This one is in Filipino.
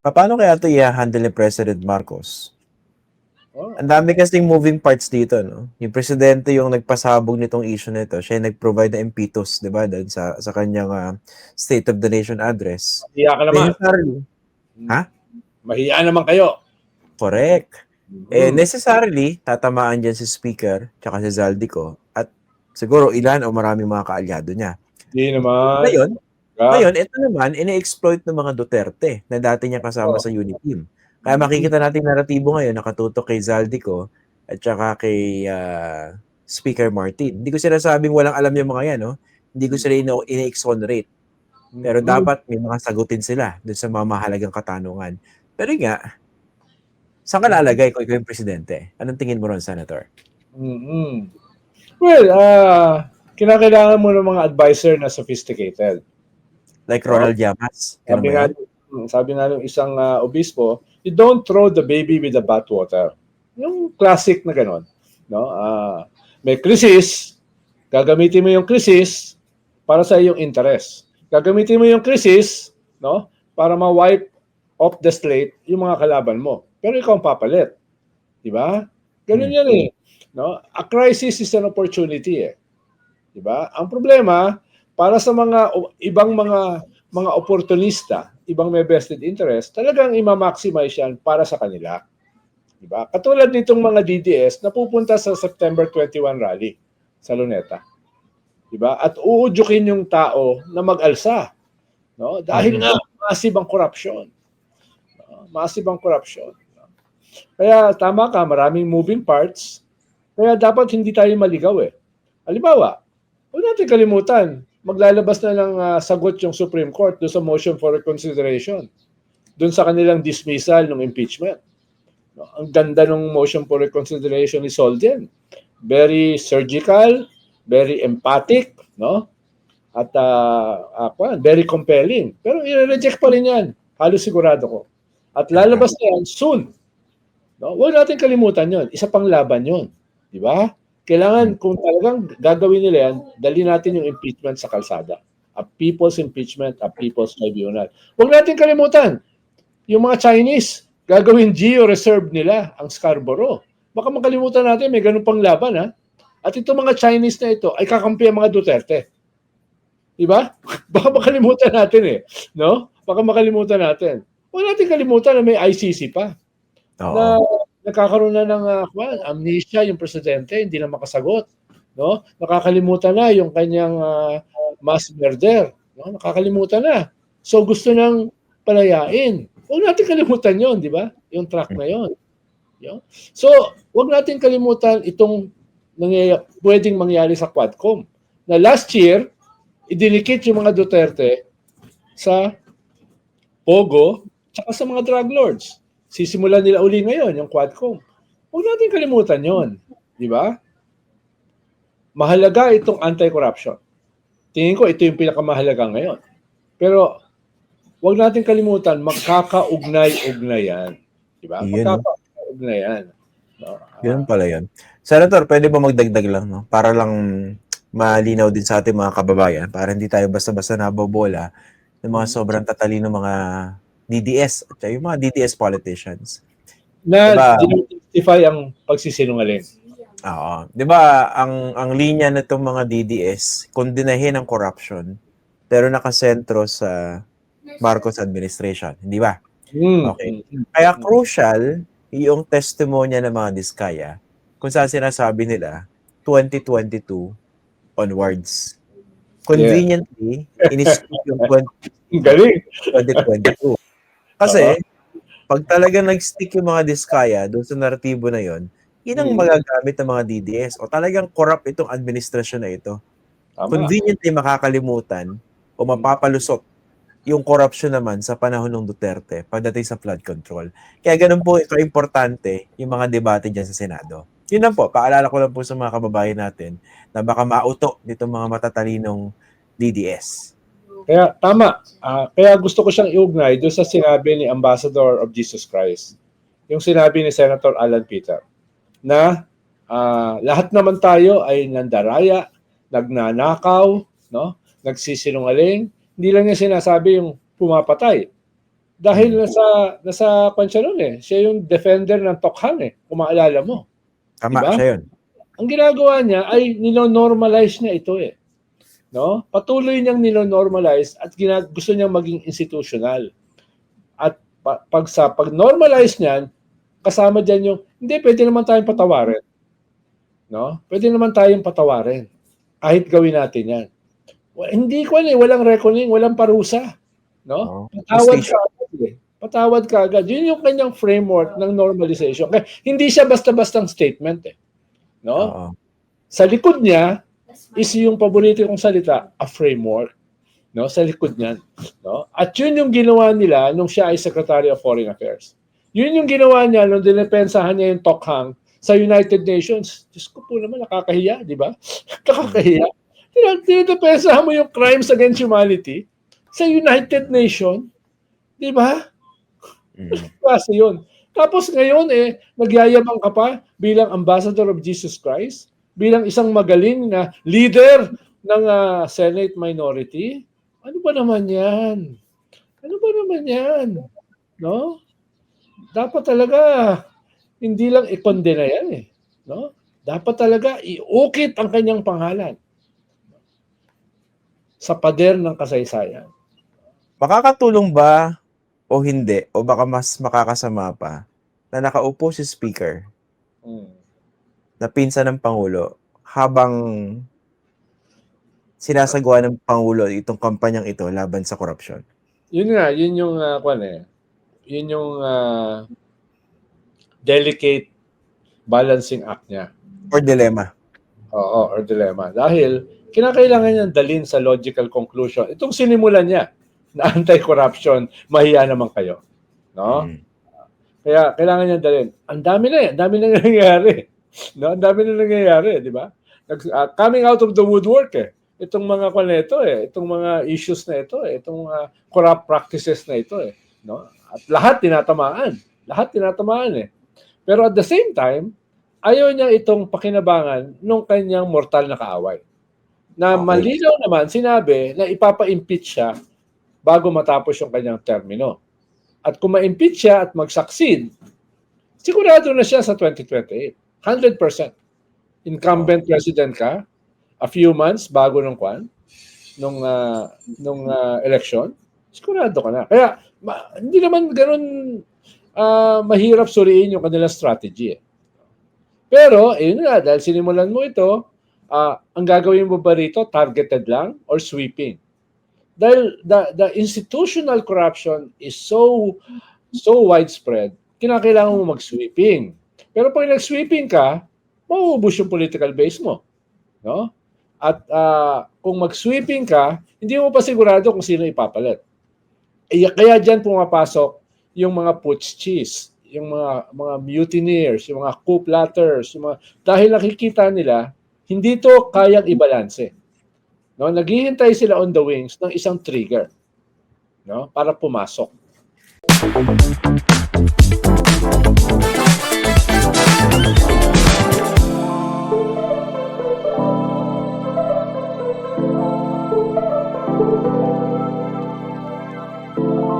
Paano kaya ito i-handle ni President Marcos? Oh, Ang dami kasing moving parts dito, no? Yung presidente yung nagpasabog nitong issue nito. Siya yung nag-provide ng impetus, di ba? Doon sa, sa kanyang ah, State of the Nation address. Hiya ka naman. Necessarily, Ha? Mahiya naman kayo. correct. Eh, Hmm. necessarily, tatamaan dyan si Speaker, tsaka si Zaldico, at siguro ilan o maraming mga kaalyado niya. Hindi naman. Ngayon, Ah, Ngayon, ito naman, ini-exploit ng mga Duterte na dati niya kasama Oo. sa Uniteam. Kaya makikita natin naratibo ngayon nakatutok kay Zaldico at saka kay ah, Speaker Martin. Hindi ko sinasabing walang alam yung mga yan, no? Hindi ko sila ini-exonerate. Pero mm, dapat may mga sagutin sila dun sa mga mahalagang katanungan. Pero nga, saan ka lalagay kung ikaw yung presidente? Anong tingin mo ron, Senator? mm Well, ah, kinakailangan mo ng mga advisor na sophisticated. Like. Ronald Llamas? Ganun Sabi nga, sabi nga ng isang ah, obispo, you don't throw the baby with the bathwater. Yung classic na ganon. No? Ah, may krisis, gagamitin mo yung krisis para sa iyong interest. Gagamitin mo yung krisis no, para ma-wipe off the slate yung mga kalaban mo. Pero ikaw ang papalit. Di ba? Ganun Hmm. yan eh. No? A crisis is an opportunity eh. Di ba? Ang problema, para sa mga ibang mga mga oportunista, ibang may vested interest, talagang ima-maximize yan para sa kanila. Di ba? Katulad nitong mga DDS na pupunta sa September 21 rally sa Luneta. Di ba? At uudyukin yung tao na mag-alsa. No? Dahil nga massive ang corruption. No? Massive ang corruption. No? Kaya tama ka, maraming moving parts. Kaya dapat hindi tayo maligaw eh. Halimbawa, huwag natin kalimutan, maglalabas na ng ah, sagot yung Supreme Court doon sa motion for reconsideration. Doon sa kanilang dismissal ng impeachment. No, Ang ganda ng motion for reconsideration ni Solden. Very surgical, very emphatic, no? At ah, ah, kuwan, very compelling. Pero i-reject pa rin yan. Halos sigurado ko. At lalabas na yan soon. No? Huwag natin kalimutan yon. Isa pang laban yon. Di ba? Kailangan kung talagang gagawin nila yan, dali natin yung impeachment sa kalsada. A people's impeachment, a people's tribunal. Huwag natin kalimutan, yung mga Chinese, gagawin geo-reserve nila ang Scarborough. Baka makalimutan natin, may ganun pang laban ha. At itong mga Chinese na ito ay kakampi ang mga Duterte. Di ba? Baka makalimutan natin eh. No? Baka makalimutan natin. Huwag natin kalimutan na may ICC pa Oo. na nagkakaroon na ng uh, amnesia yung presidente, hindi na makasagot. No? Nakakalimutan na yung kanyang ah, mass murder. No? Nakakalimutan na. So gusto nang palayain. Huwag natin kalimutan yon, di ba? Yung track na yon. Yo? So, huwag natin kalimutan itong nangyay- pwedeng mangyari sa Quadcom. Na last year, idinikit yung mga Duterte sa Pogo tsaka sa mga drug lords sisimulan nila uli ngayon, yung Quadcom. Huwag natin kalimutan yon, Di ba? Mahalaga itong anti-corruption. Tingin ko ito yung pinakamahalaga ngayon. Pero huwag natin kalimutan, magkakaugnay-ugnayan. Di ba? Magkakaugnay-ugnayan. No? Ah, Ganun pala yun. Senator, pwede ba magdagdag lang, no? Para lang malinaw din sa ating mga kababayan, para hindi tayo basta-basta nabobola ng mga sobrang tatalino mga DDS at yung mga DDS politicians. na Diba? justify ang pagsisinungaling. Oo. 'Di ba ang ang linya nitong mga DDS kondinahin ang corruption pero nakasentro sa Marcos administration, hindi ba? Hmm. Okay. Kaya crucial yung testimonya ng mga diskaya kung saan sinasabi nila 2022 onwards. Conveniently, in-skip yung 20, Ang Galing. 2022. Kasi, pag talaga nag-stick yung mga diskaya doon sa naratibo na yon, yun ang Hmm. magagamit ng mga DDS o talagang corrupt itong administrasyon na ito. Tama. Conveniently makakalimutan o mapapalusot yung corruption naman sa panahon ng Duterte pagdating sa flood control. Kaya ganun po ito importante yung mga debate dyan sa Senado. Yun lang po, paalala ko lang po sa mga kababayan natin na baka mauto nitong mga matatalinong DDS. Kaya tama. Ah, kaya gusto ko siyang iugnay doon sa sinabi ni Ambassador of Jesus Christ. Yung sinabi ni Senator Alan Peter na ah, lahat naman tayo ay nandaraya, nagnanakaw, no? Nagsisinungaling. Hindi lang niya sinasabi yung pumapatay. Dahil nasa nasa kwan siya nun eh. Siya yung defender ng Tokhang eh, kung maalala mo. Tama, Diba? siya yun. Ang ginagawa niya ay nino-normalize niya ito eh. No? Patuloy niyang nino-normalize at gusto niyang maging institutional. At pa- pag sa pag-normalize niyan, kasama diyan yung hindi pwede naman tayong patawarin. No? Pwede naman tayong patawarin. Kahit gawin natin 'yan. Wa- hindi ko eh, walang reckoning, walang parusa. No? Oo. Patawad ka agad eh. Patawad ka agad. Yun yung kanyang framework ng normalization. Kaya hindi siya basta-bastang statement eh. No? Oo. Sa likod niya is yung paborito kong salita, a framework. No? Sa likod niyan. No? At yun yung ginawa nila nung siya ay Secretary of Foreign Affairs. Yun yung ginawa niya nung dinepensahan niya yung Tokhang sa United Nations. Diyos ko po naman, nakakahiya, di ba? nakakahiya. Dinepensahan mo yung crimes against humanity sa United Nations. Di ba? Mm. klase yun. Tapos ngayon eh, nagyayabang ka pa bilang ambassador of Jesus Christ, bilang isang magaling na leader ng ah, Senate minority. Ano ba naman yan? Ano ba naman yan? No? Dapat talaga hindi lang ikondena yan eh. No? Dapat talaga iukit ang kanyang pangalan sa pader ng kasaysayan. Makakatulong ba o hindi o baka mas makakasama pa na nakaupo si speaker Mm. Na pinsan ng pangulo habang sinasagawa ng pangulo itong kampanyang ito laban sa korupsyon. Yun nga, yun yung uh, kwan eh. Yun yung ah, delicate balancing act niya. Or dilemma. Oo, or dilemma. Dahil kinakailangan niya dalhin sa logical conclusion. Itong sinimulan niya na anti-corruption, mahiya naman kayo. No? Mm. Kaya kailangan niya dalhin. Ang dami na eh. Ang dami na nangyayari. No? Ang dami na nangyayari, di ba? Ah, coming out of the woodwork eh. Itong mga kwan na ito eh. Itong mga issues na ito eh. Itong mga corrupt practices na ito eh. No? At lahat tinatamaan. Lahat tinatamaan eh. Pero at the same time, ayaw niya itong pakinabangan nung kanyang mortal na kaaway. Na Okay. malinaw naman sinabi na ipapa-impeach siya bago matapos yung kanyang termino. At kung ma-impeach siya at mag-succeed, sigurado na siya sa 2028. 100%. Incumbent president ka, a few months bago nung kwan, nung, ah, nung ah, election, sigurado ka na. Kaya, ma- hindi naman ganun ah, mahirap suriin yung kanilang strategy. Eh. Pero, ayun nga, dahil sinimulan mo ito, ah, ang gagawin mo ba rito, targeted lang or sweeping? Dahil the, the institutional corruption is so so widespread, kinakailangan mo mag-sweeping. Pero pag nag-sweeping ka, mauubos yung political base mo. No? At ah, kung mag-sweeping ka, hindi mo pa sigurado kung sino ipapalit. Eh, kaya diyan pumapasok yung mga putsch cheese, yung mga mga mutineers, yung mga coup platters, yung mga dahil nakikita nila hindi to kayang ibalanse. No, naghihintay sila on the wings ng isang trigger, no, para pumasok.